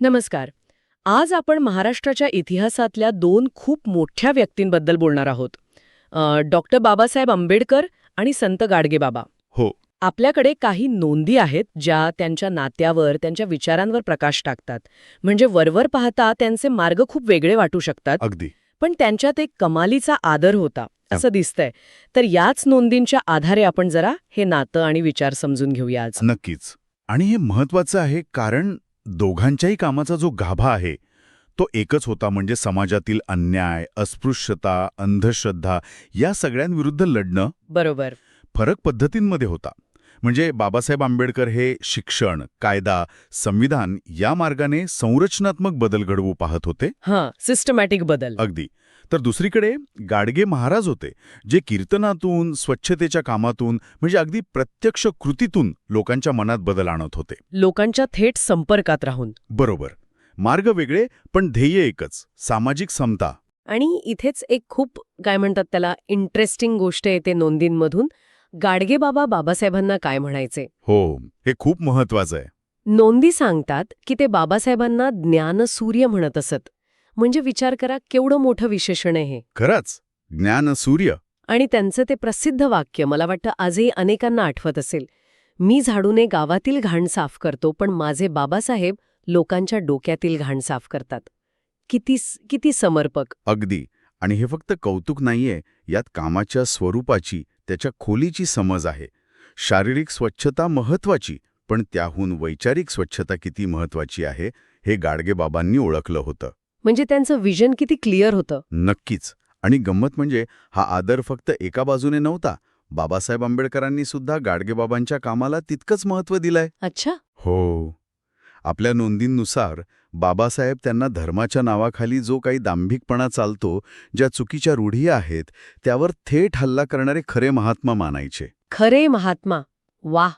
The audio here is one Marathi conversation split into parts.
नमस्कार. आज आपण महाराष्ट्राच्या इतिहासातल्या दोन खूप मोठ्या व्यक्तींबद्दल बोलणार आहोत. डॉक्टर बाबासाहेब आंबेडकर आणि संत गाडगेबाबा हो. आपल्याकडे काही नोंदी आहेत ज्या त्यांच्या नात्यावर त्यांच्या विचारांवर प्रकाश टाकतात. म्हणजे वरवर पाहता त्यांचे मार्ग खूप वेगळे वाटू शकतात. अगदी. पण त्यांच्यात एक कमालीचा आदर होता असं दिसतंय. तर याच नोंदींच्या आधारे आपण जरा हे नातं आणि विचार समजून घेऊया आज. नक्कीच. आणि हे महत्वाचं आहे कारण दोघांच्याही कामाचा जो गाभा आहे तो एकच होता म्हणजे समाजातील अन्याय अस्पृश्यता अंधश्रद्धा या सगळ्यांविरुद्ध लढणं बरोबर. फरक पद्धतींमध्ये होता. म्हणजे बाबासाहेब आंबेडकर हे शिक्षण कायदा संविधान या मार्गाने संरचनात्मक बदल घडवू पाहत होते. हां सिस्टमॅटिक बदल. अगदी. तर दुसरीकडे गाडगे महाराज होते जे कीर्तनातून स्वच्छतेच्या कामातून म्हणजे अगदी प्रत्यक्ष कृतीतून लोकांच्या मनात बदल आणत होते. लोकांच्या थेट संपर्कात राहून. बरोबर. मार्ग वेगळे पण ध्येय एकच सामाजिक समता. आणि इथेच एक खूप काय म्हणतात त्याला इंटरेस्टिंग गोष्ट येते नोंदींमधून. गाडगेबाबा बाबासाहेबांना काय म्हणायचे? हो हे खूप महत्वाचं आहे. नोंदी सांगतात की ते बाबासाहेबांना ज्ञानसूर्य म्हणत असत. म्हणजे विचार करा केवढं मोठं विशेषण आहे हे. खरंच. ज्ञान सूर्य. आणि त्यांचं ते प्रसिद्ध वाक्य मला वाटतं आजही अनेकांना आठवत असेल. मी झाडूने गावातील घाण साफ करतो पण माझे बाबासाहेब लोकांच्या डोक्यातील घाण साफ करतात. किती किती समर्पक. अगदी. आणि हे फक्त कौतुक नाहीये यात कामाच्या स्वरूपाची त्याच्या खोलीची समज आहे. शारीरिक स्वच्छता महत्वाची पण त्याहून वैचारिक स्वच्छता किती महत्वाची आहे हे गाडगेबाबांनी ओळखलं होतं. म्हणजे त्यांचं विजन किती क्लिअर होतं? नक्कीच. आणि गंमत म्हणजे हा आदर फक्त एका बाजूने नव्हता. बाबासाहेब आंबेडकरांनी सुद्धा गाडगेबाबांच्या कामाला तितकंच महत्त्व दिलंय. अच्छा. हो. आपल्या नोंदींनुसार बाबासाहेब त्यांना धर्माच्या नावाखाली जो काही दांभिकपणा चालतो ज्या चुकीच्या रूढी आहेत त्यावर थेट हल्ला करणारे खरे महात्मा मानायचे. खरे महात्मा. वाह!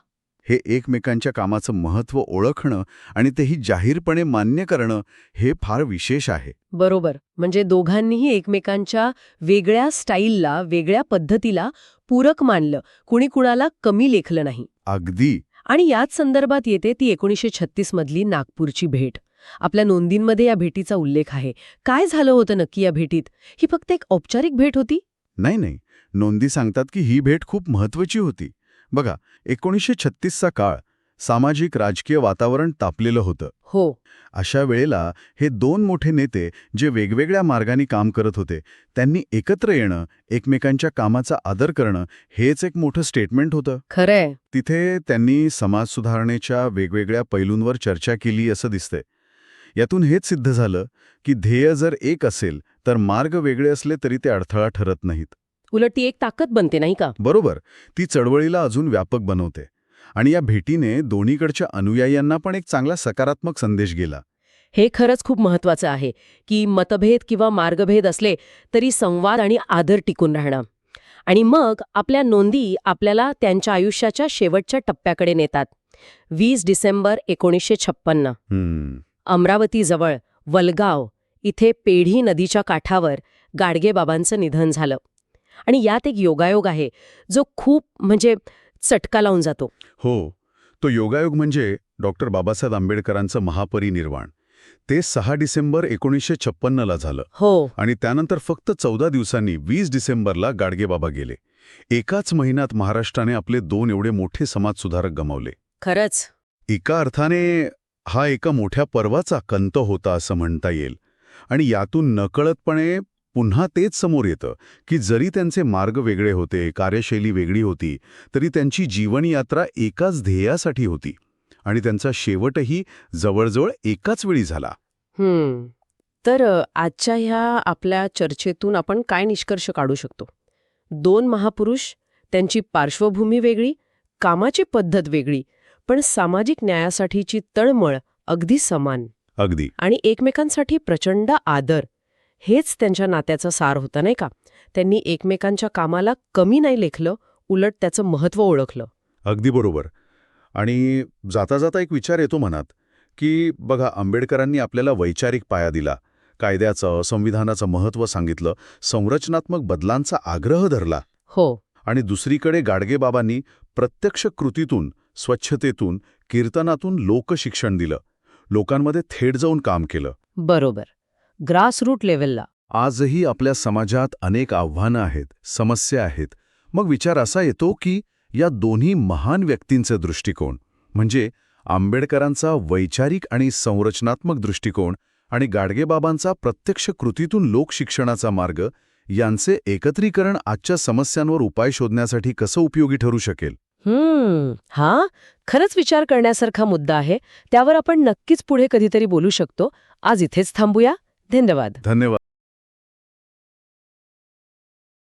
हे एकमेकांच्या कामाचं महत्त्व ओळखणं आणि तेही जाहीरपणे मान्य करणं हे फार विशेष आहे. बरोबर. म्हणजे दोघांनीही एकमेकांच्या वेगळ्या स्टाईलला वेगळ्या पद्धतीला पूरक मानलं. कुणी कुणाला कमी लेखलं नाही. अगदी. आणि याच संदर्भात येते ती एकोणीसशे छत्तीस मधली नागपूरची भेट. आपल्या नोंदींमध्ये या भेटीचा उल्लेख आहे. काय झालं होतं नक्की या भेटीत? ही फक्त एक औपचारिक भेट होती? नाही नाही. नोंदी सांगतात की ही भेट खूप महत्वाची होती. बघा एकोणीसशे छत्तीसचा काळ सामाजिक राजकीय वातावरण तापलेलं होतं. हो. अशा वेळेला हे दोन मोठे नेते जे वेगवेगळ्या मार्गांनी काम करत होते त्यांनी एकत्र येणं एकमेकांच्या कामाचा आदर करणं हेच एक मोठं स्टेटमेंट होतं. खरंय. तिथे त्यांनी समाज सुधारणेच्या वेगवेगळ्या पैलूंवर चर्चा केली असं दिसतंय. यातून हेच सिद्ध झालं की ध्येय जर एक असेल तर मार्ग वेगळे असले तरी ते अडथळा ठरत नाहीत. उलट ती एक ताकद बनते नाही का? बरोबर. ती चळवळीला अजून व्यापक बनवते. आणि या भेटीने दोन्हीकडच्या अनुयायांना पण एक चांगला सकारात्मक संदेश गेला. हे खरंच खूप महत्वाचं आहे की मतभेद किंवा मार्गभेद असले तरी संवाद आणि आदर टिकून राहणं. आणि मग आपल्या नोंदी आपल्याला त्यांच्या आयुष्याच्या शेवटच्या टप्प्याकडे नेतात. वीस डिसेंबर एकोणीसशे छप्पन्न. अमरावतीजवळ वलगाव इथे पेढी नदीच्या काठावर गाडगेबाबांचं निधन झालं. आणि यात एक योगायोग आहे जो खूप म्हणजे चटका लावून जातो. हो तो योगायोग म्हणजे डॉक्टर बाबासाहेब आंबेडकरांचं महापरिनिर्वाण. ते सहा डिसेंबर एकोणीसशे छप्पन्नला झालं. हो. आणि त्यानंतर फक्त चौदा दिवसांनी वीस डिसेंबरला गाडगेबाबा गेले. एकाच महिन्यात महाराष्ट्राने आपले दोन एवढे मोठे समाजसुधारक गमावले. खरंच. एका अर्थाने हा एका मोठ्या पर्वाचा कंत होता असं म्हणता येईल. आणि यातून नकळतपणे पुन्हा तेच समोर येतं की जरी त्यांचे मार्ग वेगळे होते कार्यशैली वेगळी होती तरी त्यांची जीवनयात्रा एकाच ध्येयासाठी होती आणि त्यांचा शेवटही जवळजवळ एकाच वेळी झाला. हम्म. तर आजच्या ह्या आपल्या चर्चेतून आपण काय निष्कर्ष काढू शकतो? दोन महापुरुष त्यांची पार्श्वभूमी वेगळी कामाची पद्धत वेगळी पण सामाजिक न्यायासाठीची तळमळ अगदी समान अगदी. आणि एकमेकांसाठी प्रचंड आदर. हेच त्यांच्या नात्याचा सार होतं नाही का? त्यांनी एकमेकांच्या कामाला कमी नाही लेखलं उलट त्याचं महत्त्व ओळखलं. अगदी बरोबर. आणि जाता जाता एक विचार येतो मनात की बघा आंबेडकरांनी आपल्याला वैचारिक पाया दिला कायद्याचं संविधानाचं महत्त्व सांगितलं संरचनात्मक बदलांचा आग्रह धरला. हो. आणि दुसरीकडे गाडगेबाबांनी प्रत्यक्ष कृतीतून स्वच्छतेतून कीर्तनातून लोकशिक्षण दिलं. लोकांमध्ये थेट जाऊन काम केलं. बरोबर. ग्रासरूट लेवलला आजही आपल्या समाजात अनेक आव्हानं आहेत समस्या आहेत. मग विचार असा येतो की या दोन्ही महान व्यक्तींचे दृष्टिकोन म्हणजे आंबेडकरांचा वैचारिक आणि संरचनात्मक दृष्टिकोन आणि गाडगेबाबांचा प्रत्यक्ष कृतीतून लोकशिक्षणाचा मार्ग यांचे एकत्रीकरण आजच्या समस्यांवर उपाय शोधण्यासाठी कसं उपयोगी ठरू शकेल? हा खरंच विचार करण्यासारखा मुद्दा आहे. त्यावर आपण नक्कीच पुढे कधीतरी बोलू शकतो. आज इथेच थांबूया. धन्यवाद धन्यवाद